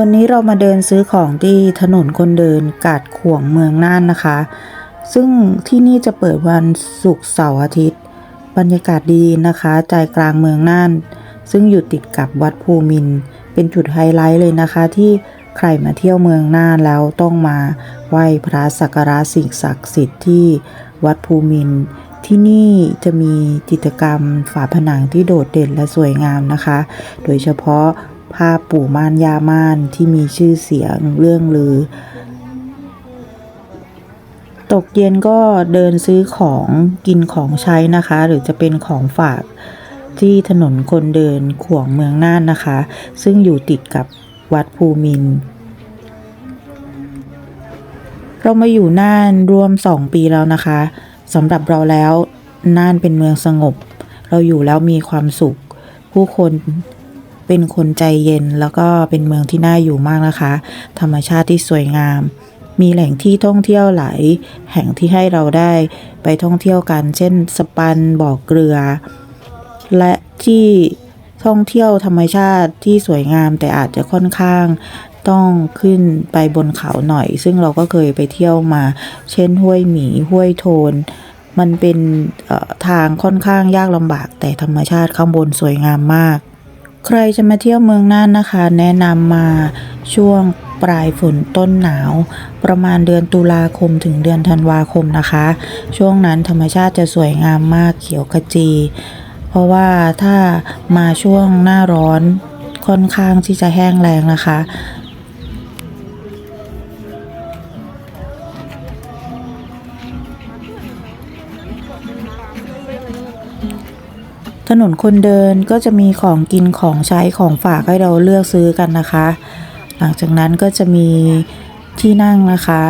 วันนี้เรามาเดินซื้อของที่ถนนคนเดินกาดขวงเมืองน่านนะคะ ซึ่งที่นี่จะเปิดวันศุกร์เสาร์อาทิตย์ บรรยากาศดีนะคะใจกลางเมืองน่าน ซึ่งอยู่ติดกับวัดภูมิน เป็นจุดไฮไลท์เลยนะคะ ที่ใครมาเที่ยวเมืองน่านแล้วต้องมาไหว้พระสักการะสิ่งศักดิ์สิทธิ์ที่วัดภูมิน ที่นี่จะมีจิตรกรรมฝาผนังที่โดดเด่นและสวยงามนะคะ โดยเฉพาะ ภาพปู่ม่านยาม่านที่มีชื่อเสียงเรื่องลือ ตกเย็นก็เดินซื้อของกินของใช้นะคะ หรือจะเป็นของฝากที่ถนนคนเดินขวงเมืองน่านนะคะ ซึ่งอยู่ติดกับวัดภูมิน เรามาอยู่น่านรวมสองปีแล้วนะคะสำหรับเราแล้วน่านเป็นเมืองสงบ เราอยู่แล้วมีความสุข ผู้คน เป็นคนใจเย็นแล้วก็เป็นเมืองที่น่าอยู่มากนะคะ ธรรมชาติที่สวยงาม มีแหล่งที่ท่องเที่ยวหลายแห่งที่ให้เราได้ไปท่องเที่ยวกัน เช่น สปันบ่อเกลือ และที่ท่องเที่ยวธรรมชาติที่สวยงามแต่อาจจะค่อนข้างต้องขึ้นไปบนเขาหน่อย ซึ่งเราก็เคยไปเที่ยวมา เช่นห้วยหมีห้วยโทน มันเป็นทางค่อนข้างยากลำบากแต่ธรรมชาติข้างบนสวยงามมาก ใครจะมาเที่ยวเมืองน่านนะคะ แนะนำมาช่วงปลายฝนต้นหนาว ประมาณเดือนตุลาคมถึงเดือนธันวาคมนะคะ ช่วงนั้นธรรมชาติจะสวยงามมากเขียวขจี เพราะว่าถ้ามาช่วงหน้าร้อนค่อนข้างที่จะแห้งแรงนะคะ ถนนคนเดินก็จะมีของกินของใช้ของฝากให้เราเลือกซื้อกันนะคะ หลังจากนั้นก็จะมีที่นั่งนะคะ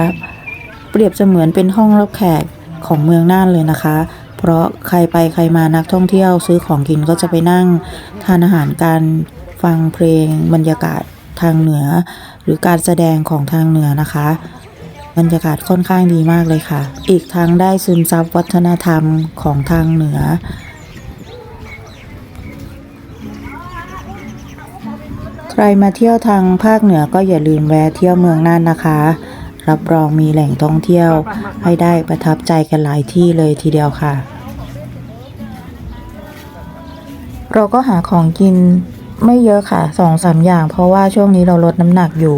เปรียบเสมือนเป็นห้องรับแขกของเมืองน่านเลยนะคะ เพราะใครไปใครมานักท่องเที่ยวซื้อของกินก็จะไปนั่งทานอาหารการฟังเพลงบรรยากาศทางเหนือ หรือการแสดงของทางเหนือนะคะ บรรยากาศค่อนข้างดีมากเลยค่ะ อีกทั้งได้ซึมซับวัฒนธรรมของทางเหนือ รมาเที่ยวทางภาคเหนือก็อย่าลืมแวะเที่ยวเมืองน่านนะคะ รับรองมีแหล่งท่องเที่ยว ให้ได้ประทับใจกันหลายที่เลยทีเดียวค่ะ เราก็หาของกินไม่เยอะค่ะสองสามอย่าง เพราะว่าช่วงนี้เราลดน้ำหนักอยู่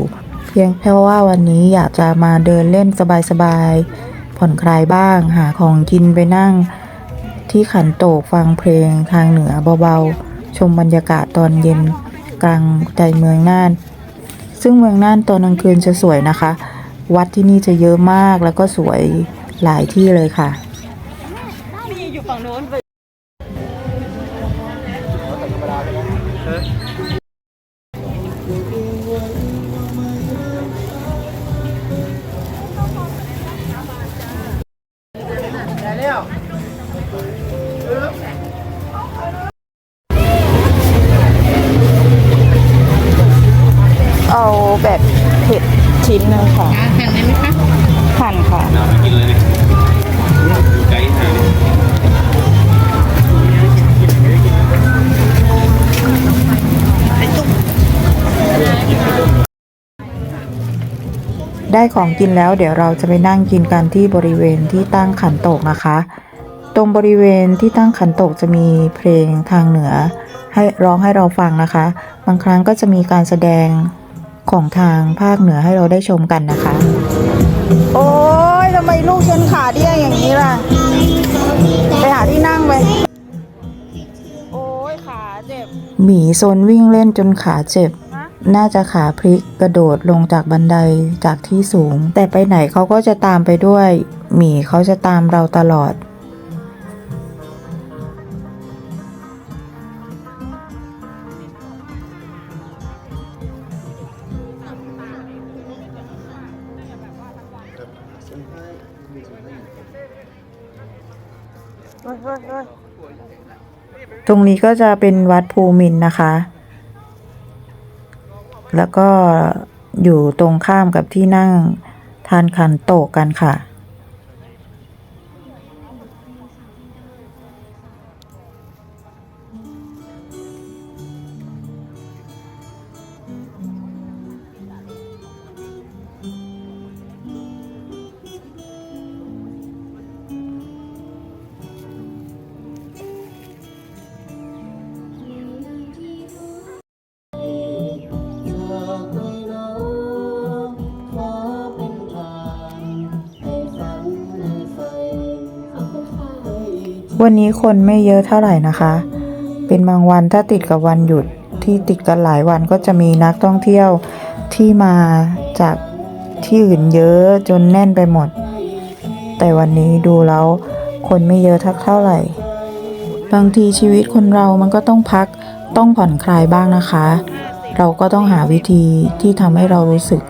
เพียงแค่ว่าวันนี้อยากจะมาเดินเล่นสบายๆผ่อนคลายบ้าง หาของกินไปนั่ง ที่ขันโตกฟังเพลงทางเหนือเบาๆชมบรรยากาศตอนเย็น กลางใจเมืองน่าน ซึ่งเมืองน่านตอนกลางคืนจะสวยนะคะ วัดที่นี่จะเยอะมากแล้วก็สวยหลายที่เลยค่ะเอา แบบเผ็ดชิ้นหนึ่งค่ะหั่นได้ไหมคะหั่นค่ะ น้ำไม่กินเลยเนี่ยอยู่ไกลหาเนี่ยได้ของกินแล้วเดี๋ยวเราจะไปนั่งกินกันที่บริเวณที่ตั้งขันโตกนะคะ ตรงบริเวณที่ตั้งขันโตกจะมีเพลงทางเหนือ ให้ร้องให้เราฟังนะคะ บางครั้งก็จะมีการแสดง ของทางภาคเหนือให้เราได้ชมกันนะคะ โอ้ยทำไมลูกฉันขาเดี้ยงอย่างนี้ล่ะ ไปหาที่นั่งไป โอ้ยขาเจ็บ หมีโซนวิ่งเล่นจนขาเจ็บ น่าจะขาพลิกกระโดดลงจากบันไดจากที่สูง แต่ไปไหนเขาก็จะตามไปด้วย หมีเขาจะตามเราตลอด ตรงนี้ก็จะเป็นวัดภูมินนะคะ แล้วก็อยู่ตรงข้ามกับที่นั่งทานขันโตกกันค่ะ วันนี้คนไม่เยอะเท่าไหร่นะคะ เป็นบางวันถ้าติดกับวันหยุดที่ติดกันหลายวันก็จะมีนักท่องเที่ยวที่มาจากที่อื่นเยอะจนแน่นไปหมด แต่วันนี้ดูแล้วคนไม่เยอะทักเท่าไหร่ บางทีชีวิตคนเรามันก็ต้องพักต้องผ่อนคลายบ้างนะคะ เราก็ต้องหาวิธีที่ทำให้เรารู้สึก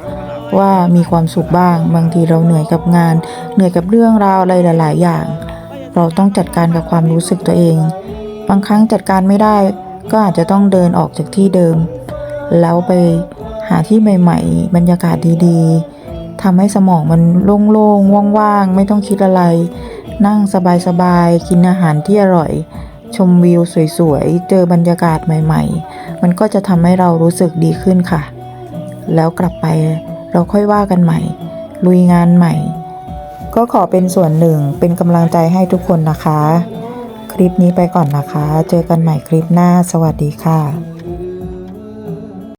ว่ามีความสุขบ้าง บางทีเราเหนื่อยกับงาน เหนื่อยกับเรื่องราวอะไรหลาย ๆ อย่าง เราต้องจัดการกับความรู้สึกตัวเอง บางครั้งจัดการไม่ได้ ก็อาจจะต้องเดินออกจากที่เดิม แล้วไปหาที่ใหม่ ๆ บรรยากาศดีๆทำให้สมองมันโล่งๆว่างๆ ไม่ต้องคิดอะไร นั่งสบายๆ กินอาหารที่อร่อย ชมวิวสวยๆ เจอบรรยากาศใหม่ ๆ มันก็จะทำให้เรารู้สึกดีขึ้นค่ะ แล้วกลับไปเราค่อยว่ากันใหม่ ลุยงานใหม่ ก็ขอเป็นส่วนหนึ่งเป็นกำลังใจให้ทุกคนนะคะ คลิปนี้ไปก่อนนะคะ เจอกันใหม่คลิปหน้า สวัสดีค่ะ